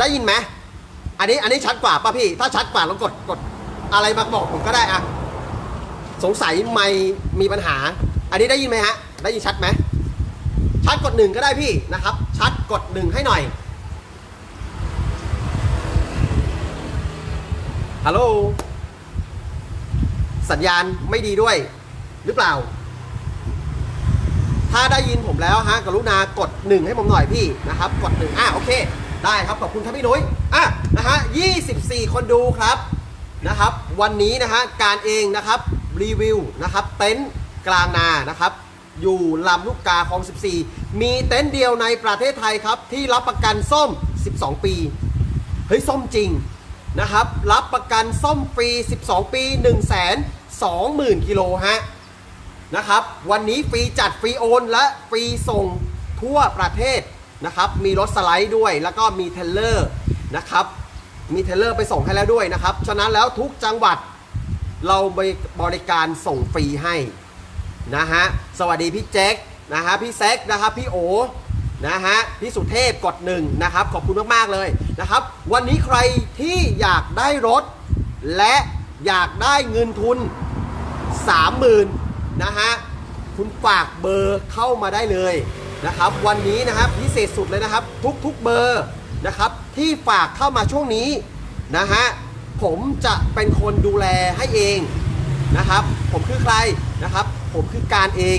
ได้ยินไหมอันนี้อันนี้ชัดกว่าป่ะพี่ ถ้าชัดกว่าลองกดกดอะไรมาบอกผมก็ได้อะสงสัยไม่มีปัญหา อันนี้ได้ยินไหมฮะ ได้ยินชัดไหมชัดกดหนึ่งก็ได้พี่นะครับ ชัดกดหนึ่งให้หน่อยฮัลโหลสัญญาณไม่ดีด้วย หรือเปล่า ถ้าได้ยินผมแล้วฮะกรุณากดหนึ่งให้ผมหน่อยพี่นะครับ กดหนึ่งอะโอเค ได้ครับขอบคุณครับพี่นุ้ยอะนะฮะ24 คนดูครับนะครับ วันนี้นะฮะการเองนะครับรีวิวนะครับเต็นท์กลางนานะครับอยู่ลำลูกกาคลอง 14 มีเต็นท์เดียวในประเทศไทยครับ ที่รับประกันส้ม 12 ปี เฮ้ย ส้มจริงนะครับ รับประกันส้มฟรี 12 ปี 1 2 0 0 0 0กิโลฮะนะครับ วันนี้ฟรีจัดฟรีโอน และฟรีส่งทั่วประเทศ นะครับ มีรถสไลด์ด้วย แล้วก็มีเทเลอร์นะครับ มีเทเลอร์ไปส่งให้แล้วด้วยนะครับ ฉะนั้นแล้วทุกจังหวัดเราบริการส่งฟรีให้นะฮะ สวัสดีพี่แจ็คนะฮะ พี่แซกนะครับ พี่โอนะฮะ พี่สุเทพกดหนึ่งนะครับ ขอบคุณมาก ๆ เลยนะครับ วันนี้ใครที่อยากได้รถ และอยากได้เงินทุน 30,000นะฮะ คุณฝากเบอร์เข้ามาได้เลย นะครับ วันนี้นะครับพิเศษสุดเลยนะครับ ทุกๆเบอร์นะครับที่ฝากเข้ามาช่วงนี้นะฮะผมจะเป็นคนดูแลให้เองนะครับ ผมคือใครนะครับ ผมคือการเอง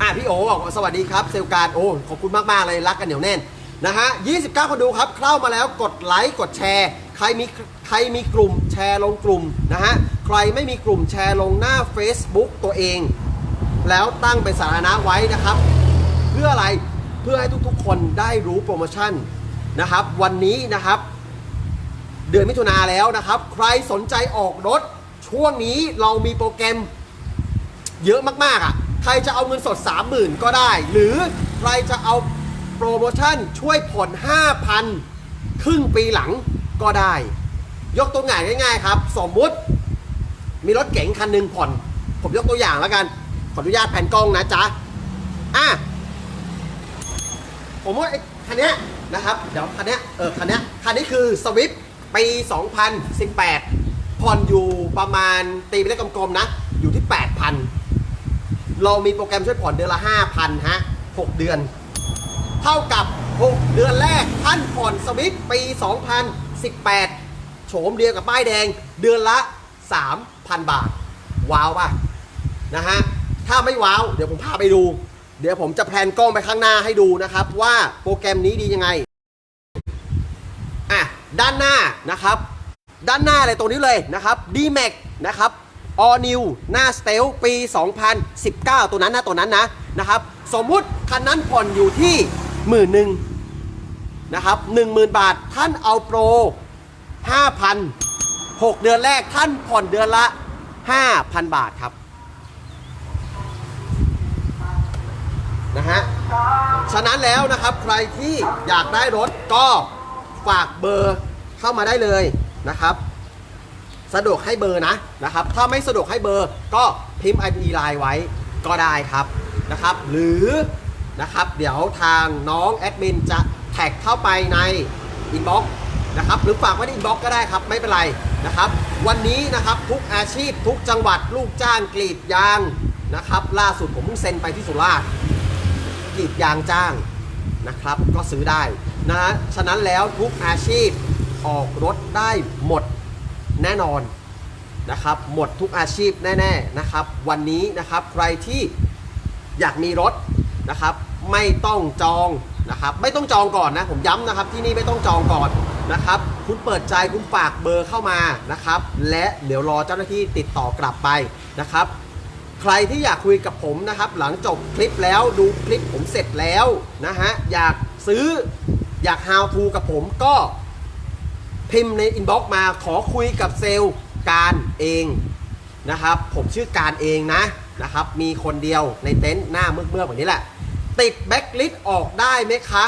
อะพี่โอบอกสวัสดีครับเซลการโอ้ขอบคุณมากๆเลยรักกันเหนียวแน่นนะฮะ29 คนดูครับ เข้ามาแล้วกดไลค์กดแชร์ ใครมีใครมีกลุ่มแชร์ลงกลุ่มนะฮะใครไม่มีกลุ่มแชร์ลงหน้า Facebook ตัวเอง แล้วตั้งเป็นสาธารณะไว้นะครับ พื่ออะไรเพื่อให้ทุกๆ คนได้รู้โปรโมชั่นนะครับ วันนี้นะครับ เดือนมิถุนาแล้วนะครับ ใครสนใจออกรถ ช่วงนี้เรามีโปรแกรมเยอะมากๆอะ ใครจะเอาเงินสด 30,000 ก็ได้ หรือใครจะเอาโปรโมชั่นช่วยผ่อน5,000 ครึ่งปีหลังก็ได้ ยกตัวอย่างง่ายๆครับ สมมุติ มีรถเก๋งคันหนึ่งผ่อน ผมยกตัวอย่างแล้วกัน ขออนุญาตแผ่นกล้องนะจ๊ะอะ ผมว่าไอ้คันเนี้ยนะครับ เดี๋ยวคันเนี้ยเออคันเนี้ยคันนี้คือสวิฟปี 2018 ผ่อนอยู่ประมาณตีไปได้กลมๆนะ อยู่ที่ 8,000 เรามีโปรแกรมช่วยผ่อนเดือนละ 5,000 ฮะ 6 เดือน เท่ากับ 6 เดือนแรกท่านผ่อนสวิฟปี 2018 โฉมเดียวกับป้ายแดง เดือนละ 3,000 บาท ว้าวป่ะ นะฮะ ถ้าไม่ว้าว เดี๋ยวผมพาไปดู เดี๋ยวผมจะแพลนกล้องไปข้างหน้าให้ดูนะครับ ว่าโปรแกรมนี้ดียังไงอะด้านหน้านะครับ ด้านหน้าเลยตรงนี้เลยนะครับ d m a x นะครับ All New หน้า s t e l ปี 2019 ตัวนั้นนะตัวนั้นนะนะครับ สมมุติคันนั้นผ่อนอยู่ที่หมื่นหนึ่งนะครับ10,000บาทท่านเอาโปร5,000 6เดือนแรกท่านผ่อนเดือนละ5,000บาทครับ นะฮะ ฉะนั้นแล้วนะครับใครที่อยากได้รถก็ฝากเบอร์เข้ามาได้เลยนะครับ สะดวกให้เบอร์นะนะครับ ถ้าไม่สะดวกให้เบอร์ก็พิมพ์ ID ไลน์ไว้ก็ได้ครับนะครับ หรือนะครับเดี๋ยวทางน้องแอดมินจะแท็กเข้าไปในอินบ็อกซ์นะครับหรือฝากไว้ในอินบ็อกซ์ก็ได้ครับไม่เป็นไรนะครับ วันนี้นะครับทุกอาชีพทุกจังหวัดลูกจ้างกรีดยางนะครับ ล่าสุดผมเพิ่งเซ็นไปที่สุราษฎร์ กรีดยางจ้างนะครับ ก็ซื้อได้นะฮะฉะนั้นแล้วทุกอาชีพออกรถได้หมดแน่นอนนะครับ หมดทุกอาชีพแน่ๆนะครับ วันนี้นะครับใครที่อยากมีรถนะครับ ไม่ต้องจองนะครับไม่ต้องจองก่อนนะผมย้ำนะครับที่นี่ไม่ต้องจองก่อนนะครับ คุณเปิดใจคุณฝากเบอร์เข้ามานะครับ และเดี๋ยวรอเจ้าหน้าที่ติดต่อกลับไปนะครับ ใครที่อยากคุยกับผมนะครับ หลังจบคลิปแล้วดูคลิปผมเสร็จแล้วนะฮะอยากซื้ออยาก how to กับผมก็พิมพ์ในอินบ็อกซ์มาขอคุยกับเซลล์การเองนะครับ ผมชื่อการเองนะนะครับ มีคนเดียวในเต็นท์หน้าเมือกๆแบบนี้แหละ ติดแบ็คลิสออกได้ไหมคะ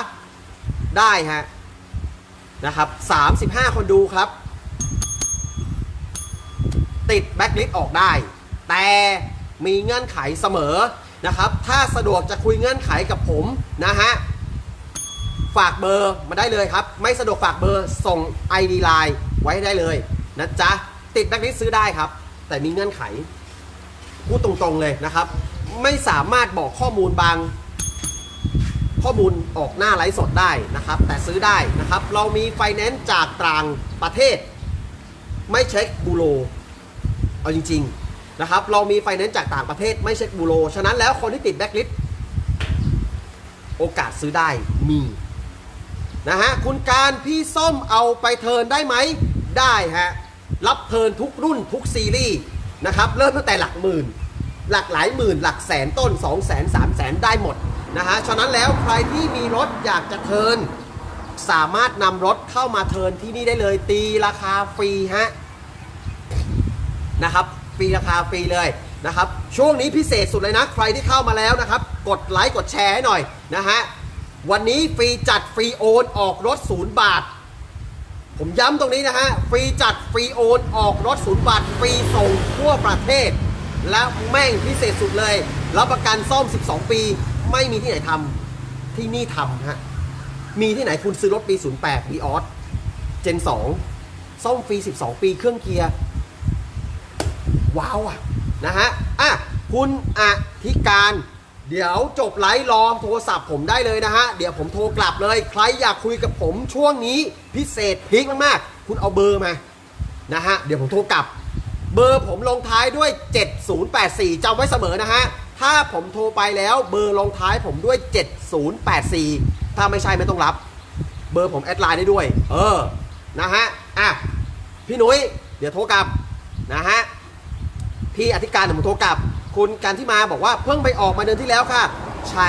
ได้ฮะนะครับ 35 คนดูครับ ติดแบ็คลิสออกได้ แต่ มีเงื่อนไขเสมอนะครับ ถ้าสะดวกจะคุยเงื่อนไขกับผมนะฮะ ฝากเบอร์มาได้เลยครับ ไม่สะดวกฝากเบอร์ส่ง ID Line ไว้ได้เลยนะจ๊ะ ติดแบ็คลิสซื้อได้ครับ แต่มีเงื่อนไข พูดตรงๆเลยนะครับ ไม่สามารถบอกข้อมูลบาง ข้อมูลออกหน้าไลฟ์สดได้นะครับ แต่ซื้อได้นะครับ เรามีไฟแนนซ์จากต่างประเทศ ไม่เช็คบูโร เอาจริง ๆ นะครับ เรามีไฟแนนซ์จากต่างประเทศไม่เช็คบูโร ฉะนั้นแล้วคนที่ติดแบ็คลิสต์โอกาสซื้อได้มีนะฮะคุณการพี่ส้มเอาไปเทินได้ไหมได้ฮะรับเทินทุกรุ่นทุกซีรีส์นะครับเริ่มตั้งแต่หลักหมื่น หลักหลายหมื่น หลักแสนต้น 2 0 0แสน3 0 0แสนได้หมดนะฮะฉะนั้นแล้วใครที่มีรถอยากจะเทินสามารถนำรถเข้ามาเทินที่นี่ได้เลยตีราคาฟรีฮะนะครับ ฟรีราคาฟรีเลยนะครับช่วงนี้พิเศษสุดเลยนะ ใครที่เข้ามาแล้วนะครับ กดไลค์กดแชร์ให้หน่อยนะฮะวันนี้ฟรีจัดฟรีโอนออกรถศูนย์บาท ผมย้ำตรงนี้นะฮะฟรีจัดฟรีโอนออกรถศูนย์บาทฟรีส่งทั่วประเทศ แล้วแม่งพิเศษสุดเลยรับประกันซ่อม 12 ปี ไม่มีที่ไหนทำที่นี่ทำฮะมีที่ไหนคุณซื้อรถปี 08 v ีออสเจน2ซ่อมฟรี 12 ปีเครื่องเกียร์ ว้าวอะนะฮะอะคุณอธิการ เดี๋ยวจบไลฟ์รอโทรศัพท์ผมได้เลยนะฮะ เดี๋ยวผมโทรกลับเลย ใครอยากคุยกับผมช่วงนี้พิเศษพีคมากๆ คุณเอาเบอร์มานะฮะ เดี๋ยวผมโทรกลับ เบอร์ผมลงท้ายด้วย 7084จำไว้เสมอนะฮะ ถ้าผมโทรไปแล้วเบอร์ลงท้ายผมด้วย 7084 ถ้าไม่ใช่ไม่ต้องรับ เบอร์ผมแอดไลน์ได้ด้วย เออ นะฮะ อะ พี่หนุ้ย เดี๋ยวโทรกลับนะฮะ พี่อธิการเดี๋ยวผมโทรกลับ คุณการที่มาบอกว่าเพิ่งไปออกมาเดือนที่แล้วค่ะ ใช่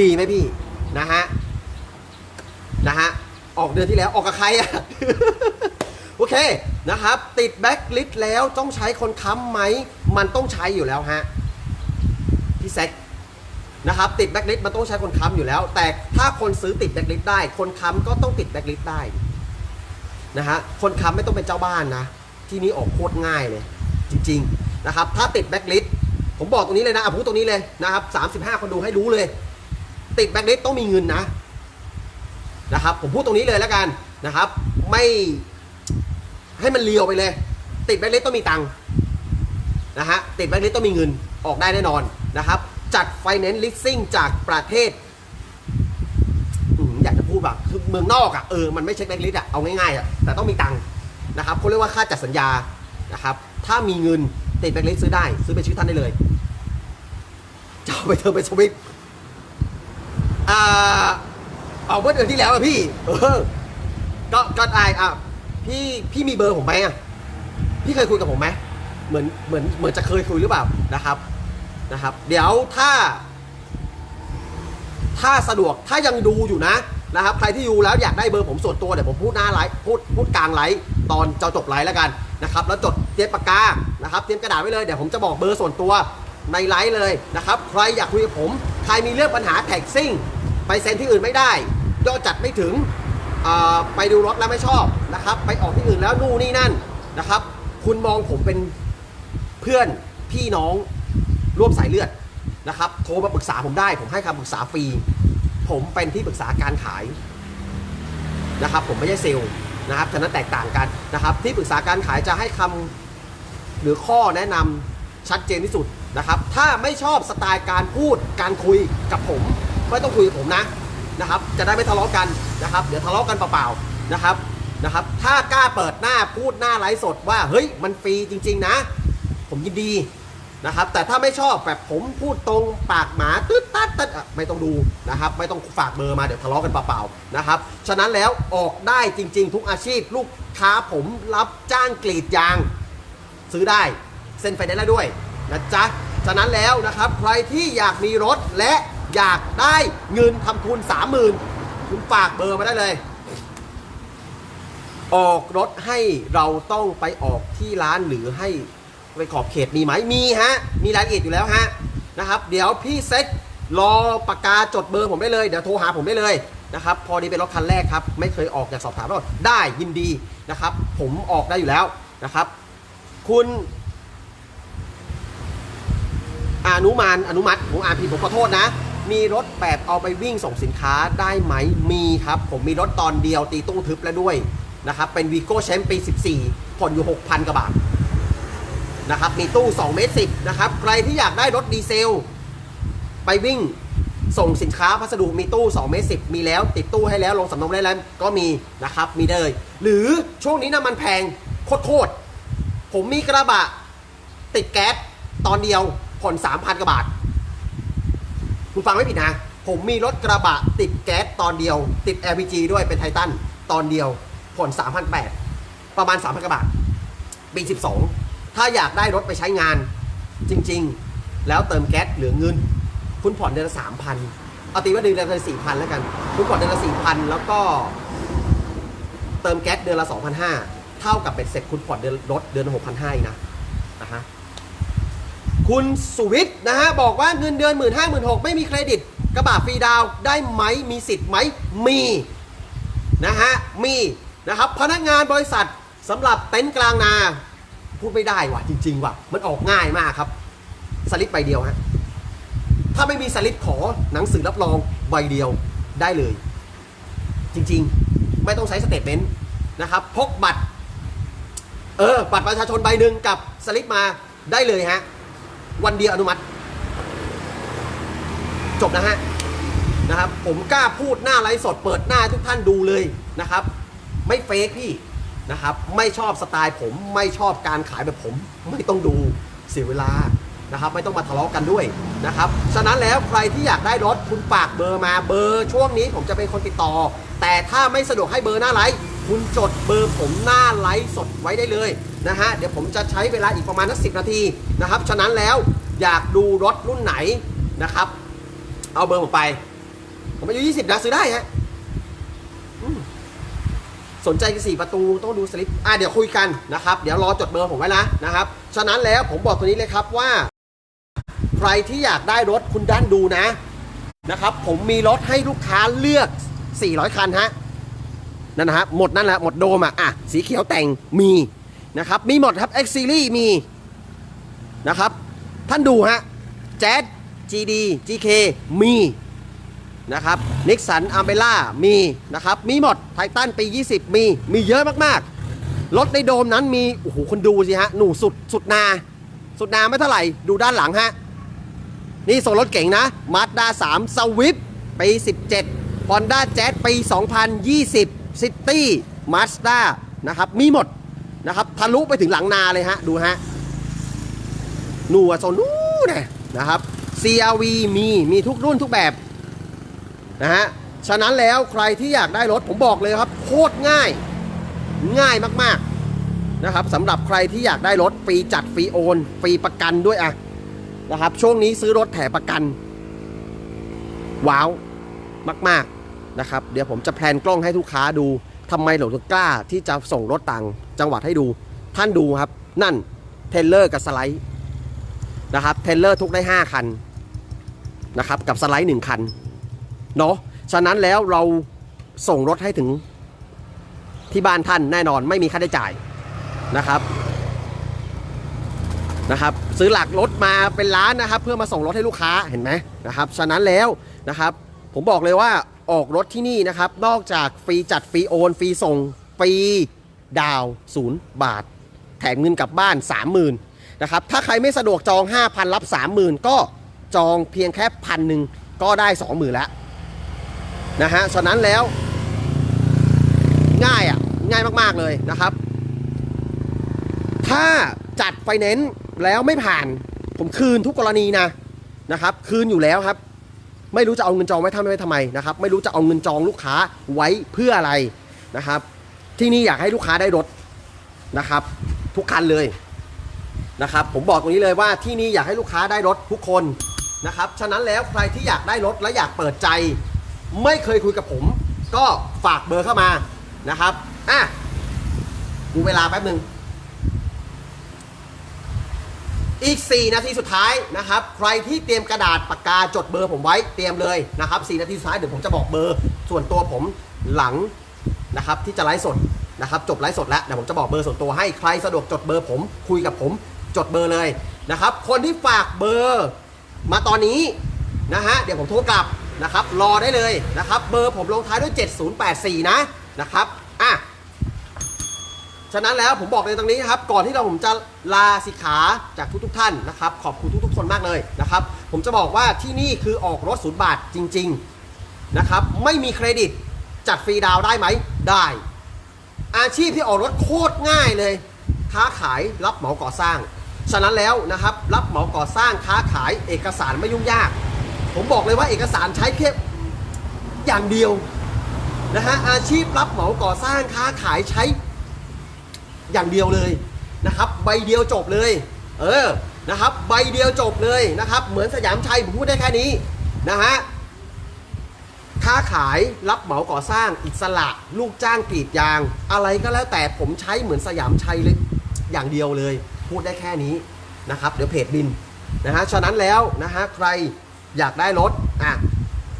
ดีไหมพี่นะฮะนะฮะออกเดือนที่แล้วออกกับใครอะโอเคนะครับ ติดแบ็คลิสต์แล้วต้องใช้คนค้ำไหม มันต้องใช้อยู่แล้วฮะพี่แซคนะครับติดแบ็คลิสต์มันต้องใช้คนค้ำอยู่แล้ว แต่ถ้าคนซื้อติดแบ็คลิสต์ได้ คนค้ำก็ต้องติดแบ็คลิสต์ได้นะฮะคนค้ำไม่ต้องเป็นเจ้าบ้านนะ ที่นี้ออกโคตรง่ายเลย จริงๆนะครับถ้าติดแบ็คลิสต์ผมบอกตรงนี้เลยนะอะพูดตรงนี้เลยนะครับ35 คนดูให้รู้เลย ติดแบ็คลิสต์ต้องมีเงินนะนะครับผมพูดตรงนี้เลยแล้วกันนะครับ ไม่ให้มันเลียวไปเลย ติดแบ็คลิสต์ต้องมีตังค์นะฮะติดแบ็คลิสต์ต้องมีเงินออกได้แน่นอนนะครับจัดไฟแนนซ์ลิสซิ่งจากประเทศอยากจะพูดแบบคือเมืองนอกอะ่ะเออมันไม่เช็คแบ็คลิสต์อะ่ะเอาง่ายๆอะ่ะแต่ต้องมีตังค์นะครับเขาเรียกว่าค่าจัดสัญญานะครับ ถ้ามีเงินติดแบ็คลิสซื้อได้ ซื้อเป็นชื่อท่านได้เลยจะเอาไปเธอไปสวิตอ่าเอาเมื่อเดือนที่แล้วอะพี่ เออ ก็ก็อายอะพี่พี่มีเบอร์ผมไหมอะพี่เคยคุยกับผมไหมเหมือนเหมือนเหมือนจะเคยคุยหรือเปล่านะครับนะครับ เดี๋ยวถ้า ถ้าสะดวกถ้ายังดูอยู่นะนะครับ ใครที่ดูแล้วอยากได้เบอร์ผมส่วนตัวเดี๋ยวผมพูดหน้าไลฟ์พูดพูดกลางไลฟ์ ตอนจะจบไลฟ์แล้วกันนะครับแล้วจดเตรียมปากกานะครับเตรียมกระดาษไว้เลยเดี๋ยวผมจะบอกเบอร์ส่วนตัวในไลฟ์เลยนะครับใครอยากคุยกับผมใครมีเรื่องปัญหาแท็กซิ่ง ไปเซ็นที่อื่นไม่ได้ยอดจัดไม่ถึงไปดูรถแล้วไม่ชอบนะครับไปออกที่อื่นแล้วนู่นนี่นั่นนะครับ คุณมองผมเป็นเพื่อนพี่น้องร่วมสายเลือดนะครับ โทรมาปรึกษาผมได้ ผมให้คำปรึกษาฟรี ผมเป็นที่ปรึกษาการขายนะครับ ผมไม่ใช่เซลล์ นะครับฉะนั้นแตกต่างกันนะครับที่ปรึกษาการขายจะให้คำหรือข้อแนะนำชัดเจนที่สุดนะครับ ถ้าไม่ชอบสไตล์การพูดการคุยกับผมไม่ต้องคุยกับผมนะนะครับ จะได้ไม่ทะเลาะกันนะครับ เดี๋ยวทะเลาะกันเปล่าๆนะครับนะครับ ถ้ากล้าเปิดหน้าพูดหน้าไลฟ์สดว่าเฮ้ยมันฟรีจริง ๆ นะ ผมยินดี นะครับแต่ถ้าไม่ชอบแบบผมพูดตรงปากหมาตึ๊ดตัดตัดอะไม่ต้องดูนะครับไม่ต้องฝากเบอร์มาเดี๋ยวทะเลาะกันเปล่าๆนะครับฉะนั้นแล้วออกได้จริง ๆ ทุกอาชีพลูกค้าผมรับจ้างกรีดยาง ซื้อได้เซ็นไฟแนนซ์ได้ด้วยนะจ๊ะฉะนั้นแล้วนะครับใครที่อยากมีรถและอยากได้เงินทำทุน 30,000คุณฝากเบอร์มาได้เลย ออกรถให้เราต้องไปออกที่ร้านหรือให้ ไปขอบเขตมีไหมมีฮะ มีรายละเอียดอยู่แล้วฮะนะครับ เดี๋ยวพี่เซ็ตรอปากกาจดเบอร์ผมได้เลย เดี๋ยวโทรหาผมได้เลยนะครับพอดีเป็นรถคันแรกครับ ไม่เคยออกอยากสอบถามรถได้ยินดีนะครับ ผมออกได้อยู่แล้วนะครับ คุณอนุมานอนุมัติผมอ่านผิดผมขอโทษนะ มีรถแบบเอาไปวิ่งส่งสินค้าได้ไหมมีครับ ผมมีรถตอนเดียวตีตู้ทึบแล้วด้วยนะครับ เป็นวีโก้แชมป์ปี 14ผ่อนอยู่ 6,000กว่าบาท นะครับ มีตู้2เมตร10นะครับ ใครที่อยากได้รถดีเซล ไปวิ่งส่งสินค้าพัสดุมีตู้2เมตร10มีแล้วติดตู้ให้แล้วลงสำรองได้แล้วก็มีนะครับ มีเลย หรือช่วงนี้น้ำมันแพงโคตรๆผมมีกระบะติดแก๊สตอนเดียวผ่อน3,000กว่าบาท คุณฟังไม่ผิดนะ ผมมีรถกระบะติดแก๊สตอนเดียว ติด LPG ด้วยเป็นไททันตอนเดียวผ่อน3,800ประมาณ3,000กว่าบาทปี12 ถ้าอยากได้รถไปใช้งานจริง ๆ แล้วเติมแก๊สเหลือเงิน คุณผ่อนเดือนละ3,000เอาตีว่าเดือนละ4,000แล้วกัน คุณผ่อนเดือนละ4,000แล้วก็เติมแก๊สเดือนละ2,500เท่ากับเป็นเสร็จคุณผ่อนเดือนรถเดือนละ6,500อีกนะนะฮะคุณสุวิทย์นะฮะบอกว่าเงินเดือน1 5 0 0 0 0 6ไม่มีเครดิตกระบะฟรีดาวได้ไหมมีสิทธิ์ไหมมีนะฮะมีนะครับพนักงานบริษัทสำหรับเต็นท์กลางนา พูดไม่ได้ว่ะจริง ๆ ว่ะ มันออกง่ายมากครับ สลิปใบเดียวฮะถ้าไม่มีสลิปขอหนังสือรับรองใบเดียวได้เลย จริง ๆ ไม่ต้องใช้สเตทเมนต์นะครับพกบัตร เออ บัตรประชาชนใบหนึ่งกับสลิปมาได้เลยฮะ วันเดียวอนุมัติ จบนะฮะนะครับ ผมกล้าพูดหน้าไลฟ์สดเปิดหน้าทุกท่านดูเลยนะครับ ไม่เฟกพี่ นะครับ ไม่ชอบสไตล์ผมไม่ชอบการขายแบบผม ไม่ต้องดูเสียเวลานะครับ ไม่ต้องมาทะเลาะกันด้วยนะครับ ฉะนั้นแล้วใครที่อยากได้รถคุณฝากเบอร์มาเบอร์ช่วงนี้ผมจะเป็นคนติดต่อ แต่ถ้าไม่สะดวกให้เบอร์หน้าไลฟ์คุณจดเบอร์ผมหน้าไลฟ์สดไว้ได้เลยนะฮะเดี๋ยวผมจะใช้เวลาอีกประมาณสักสินาทีนะครับ ฉะนั้นแล้วอยากดูรถรุ่นไหนนะครับ เอาเบอร์ผมไป ผมอายุ 20นะซื้อได้ฮะ สนใจกี่สี่ประตูต้องดูสลิปอะเดี๋ยวคุยกันนะครับ เดี๋ยวรอจดเบอร์ผมไว้นะนะครับ ฉะนั้นแล้วผมบอกตัวนี้เลยครับว่า ใครที่อยากได้รถคุณด้านดูนะนะครับ ผมมีรถให้ลูกค้าเลือก 400 คันฮะนั่นนะฮะหมดนั่นแหละหมดโดมอะอะสีเขียวแต่งมีนะครับ มีหมดครับ X Series มีนะครับ ท่านดูฮะ Jazz GD GK มี นะครับนิกสันอัมเบล่ามีนะครับมีหมดไททันปี 20 มีมีเยอะมากๆ รถในโดมนั้นมี โอ้โหคนดูสิฮะ หนูสุดสุดนา สุดนาไม่เท่าไหร่ ดูด้านหลังฮะ นี่ส่งรถเก่งนะ Mazda 3 Swift ปี 17 Honda Jazz ปี 2020 City Mazda นะครับ มีหมดนะครับทะลุไปถึงหลังนาเลยฮะ ดูฮะ หนูโซนู้นนะครับ CRV มีมีทุกรุ่นทุกแบบ นะฮะ ฉะนั้นแล้วใครที่อยากได้รถผมบอกเลยครับ โคตรง่าย ง่ายมากๆนะครับสำหรับใครที่อยากได้รถฟรีจัดฟรีโอนฟรีประกันด้วยอะนะครับ ช่วงนี้ซื้อรถแถประกัน ว้าวมาก ๆนะครับ เดี๋ยวผมจะแพลนกล้องให้ลูกค้าดูทำไมเราถึงกล้าที่จะส่งรถต่างจังหวัดให้ดู ท่านดูครับ นั่นเทเลอร์กับสไลด์นะครับเทเลอร์ทุกได้ 5 คันนะครับกับสไลด์ 1 คัน เนาะฉะนั้นแล้วเราส่งรถให้ถึงที่บ้านท่านแน่นอนไม่มีค่าใช้จ่ายนะครับนะครับ ซื้อหลักรถมาเป็นล้านนะครับ เพื่อมาส่งรถให้ลูกค้าเห็นไหมนะครับ ฉะนั้นแล้วนะครับ ผมบอกเลยว่าออกรถที่นี่นะครับ นอกจากฟรีจัดฟรีโอนฟรีส่งฟรีดาวศูนย์บาท แถมเงินกลับบ้าน 30,000นะครับถ้าใครไม่สะดวกจอง 5,000 รับ 30,000 ก็จองเพียงแค่พันหนึ่งก็ได้ 20,000แล้ว นะฮะฉะนั้นแล้วง่ายอะง่ายมากๆเลยนะครับ ถ้าจัดไฟแนนซ์แล้วไม่ผ่าน ผมคืนทุกกรณีนะนะครับ คืนอยู่แล้วครับ ไม่รู้จะเอาเงินจองไว้ทำไว้ทำไมนะครับ ไม่รู้จะเอาเงินจองลูกค้าไว้เพื่ออะไรนะครับ ที่นี่อยากให้ลูกค้าได้รถนะครับ ทุกคันเลยนะครับ ผมบอกตรงนี้เลยว่าที่นี่อยากให้ลูกค้าได้รถทุกคนนะครับ ฉะนั้นแล้วใครที่อยากได้รถและอยากเปิดใจ ไม่เคยคุยกับผม ก็ฝากเบอร์เข้ามานะครับอะดูเวลาแป๊บหนึ่งอีก 4 นาทีสุดท้ายนะครับ ใครที่เตรียมกระดาษปากกาจดเบอร์ผมไว้เตรียมเลยนะครับ 4 นาทีสุดท้ายเดี๋ยวผมจะบอกเบอร์ ส่วนตัวผมหลังนะครับที่จะไลฟ์สดนะครับ จบไลฟ์สดแล้วเดี๋ยวผมจะบอกเบอร์ส่วนตัวให้ใครสะดวกจดเบอร์ผม คุยกับผมจดเบอร์เลยนะครับ คนที่ฝากเบอร์มาตอนนี้นะฮะเดี๋ยวผมโทรกลับ นะครับรอได้เลยนะครับเบอร์ผมลงท้ายด้วย 7084 นะนะครับอะฉะนั้นแล้วผมบอกเลยตรงนี้นะครับก่อนที่เราผมจะลาสิกขาจากทุกๆท่านนะครับ ขอบคุณทุกๆ คนมากเลยนะครับ ผมจะบอกว่าที่นี่คือออกรถศูนย์บาทจริง ๆนะครับ ไม่มีเครดิตจัดฟรีดาวได้ไหมได้ อาชีพที่ออกรถโคตรง่ายเลย ค้าขายรับเหมาก่อสร้าง ฉะนั้นแล้วนะครับ รับเหมาก่อสร้างค้าขายเอกสารไม่ยุ่งยาก ผมบอกเลยว่าเอกสารใช้แค่อย่างเดียวนะฮะอาชีพรับเหมาก่อสร้างค้าขายใช้อย่างเดียวเลยนะครับ ใบเดียวจบเลย เออนะครับ ใบเดียวจบเลยนะครับ เหมือนสยามชัยผมพูดได้แค่นี้นะฮะค้าขายรับเหมาก่อสร้างอิสระลูกจ้างกรีดยาง อะไรก็แล้วแต่ผมใช้เหมือนสยามชัยเลยอย่างเดียวเลย พูดได้แค่นี้นะครับ เดี๋ยวเพจบินนะฮะฉะนั้นแล้วนะฮะใคร อยากได้รถอะ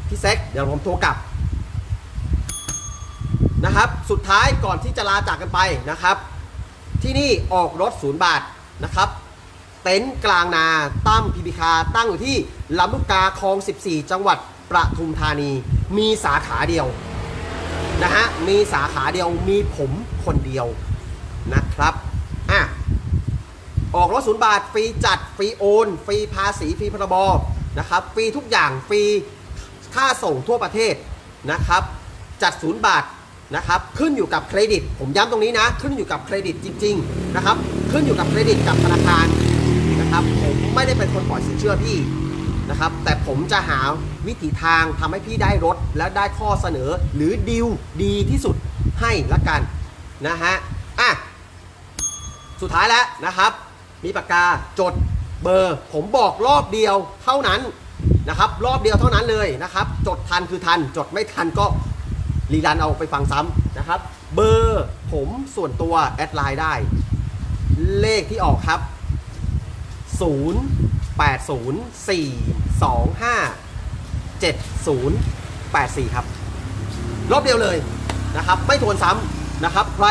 พี่เซ็กเดี๋ยวผมโทรกลับนะครับ สุดท้ายก่อนที่จะลาจากกันไปนะครับ ที่นี่ออกรถศูนย์บาทนะครับ เต็นท์กลางนาตั้มพีพีคาตั้งอยู่ที่ลำลูกกาคลอง 14 จังหวัดประทุมธานี มีสาขาเดียวนะฮะมีสาขาเดียวมีผมคนเดียวนะครับอะออกรถศูนย์บาท ฟรีจัด ฟรีโอน ฟรีภาษี ฟรีพรบ นะครับฟรีทุกอย่างฟรีค่าส่งทั่วประเทศนะครับ จัดศูนย์บาทนะครับ ขึ้นอยู่กับเครดิต ผมย้ำตรงนี้นะ ขึ้นอยู่กับเครดิตจริง ๆนะครับ ขึ้นอยู่กับเครดิตกับธนาคารนะครับ ผมไม่ได้เป็นคนปล่อยสินเชื่อพี่นะครับ แต่ผมจะหาวิถีทางทำให้พี่ได้รถ และได้ข้อเสนอหรือดีลดีที่สุดให้ละกันนะฮะอะสุดท้ายแล้วนะครับ มีปากกาจด เบอร์ ผมบอกรอบเดียวเท่านั้นนะครับ รอบเดียวเท่านั้นเลยนะครับ จดทันคือทัน จดไม่ทันก็รีรันเอาไปฟังซ้ำนะครับ เบอร์ผมส่วนตัวแอดไลน์ได้ เลขที่ออกครับ 0 8 0 4 2 5 7 0 8 4 ครับ รอบเดียวเลยนะครับ ไม่ทวนซ้ำนะครับ ใคร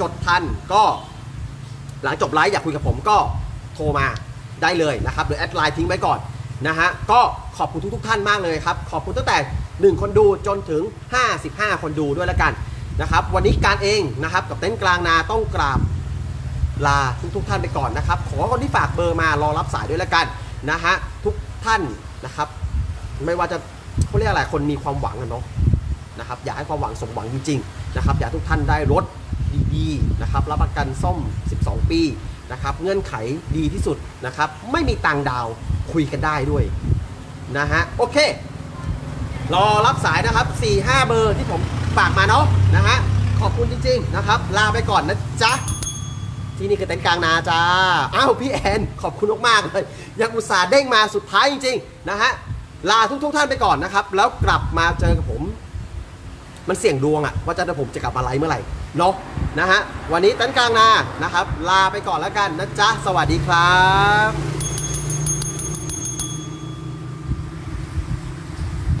จดทันก็หลังจบไลฟ์อยากคุยกับผมก็โทรมา ได้เลยนะครับหรือแอดไลน์ทิ้งไว้ก่อนนะฮะก็ขอบคุณทุกๆท่านมากเลยครับ ขอบคุณตั้งแต่ 1 คนดูจนถึง 55 คนดูด้วยแล้วกันนะครับวันนี้การเองนะครับกับเต็นท์กลางนาต้องกราบลาทุกๆท่านไปก่อนนะครับ ขอคนที่ฝากเบอร์มารอรับสายด้วยแล้วกันนะฮะทุกท่านนะครับ ไม่ว่าจะเขาเรียกอะไรคนมีความหวังอะเนาะนะครับอยากให้ความหวังสมหวังจริงๆนะครับอยากทุกท่านได้รถดีๆนะครับรับประกันซ่อม 12 ปี นะครับเงื่อนไขดีที่สุดนะครับ ไม่มีตังดาวคุยกันได้ด้วยนะฮะโอเค รอรับสายนะครับ 4-5 เบอร์ที่ผมฝากมาเนาะนะฮะขอบคุณจริงๆนะครับ ลาไปก่อนนะจ๊ะ ที่นี่คือเต็นท์กลางนาจ้าอ้าวพี่แอนขอบคุณมากๆเลย ยังอุตส่าห์เด้งมาสุดท้ายจริงๆนะฮะลาทุกๆท่านไปก่อนนะครับ แล้วกลับมาเจอกับผม มันเสี่ยงดวงอะว่าจะผมจะกลับมาไลฟ์เมื่อไหร่ เนาะนะฮะวันนี้ต้นกลางนานะครับ ลาไปก่อนแล้วกันนะจ๊ะ สวัสดีครับ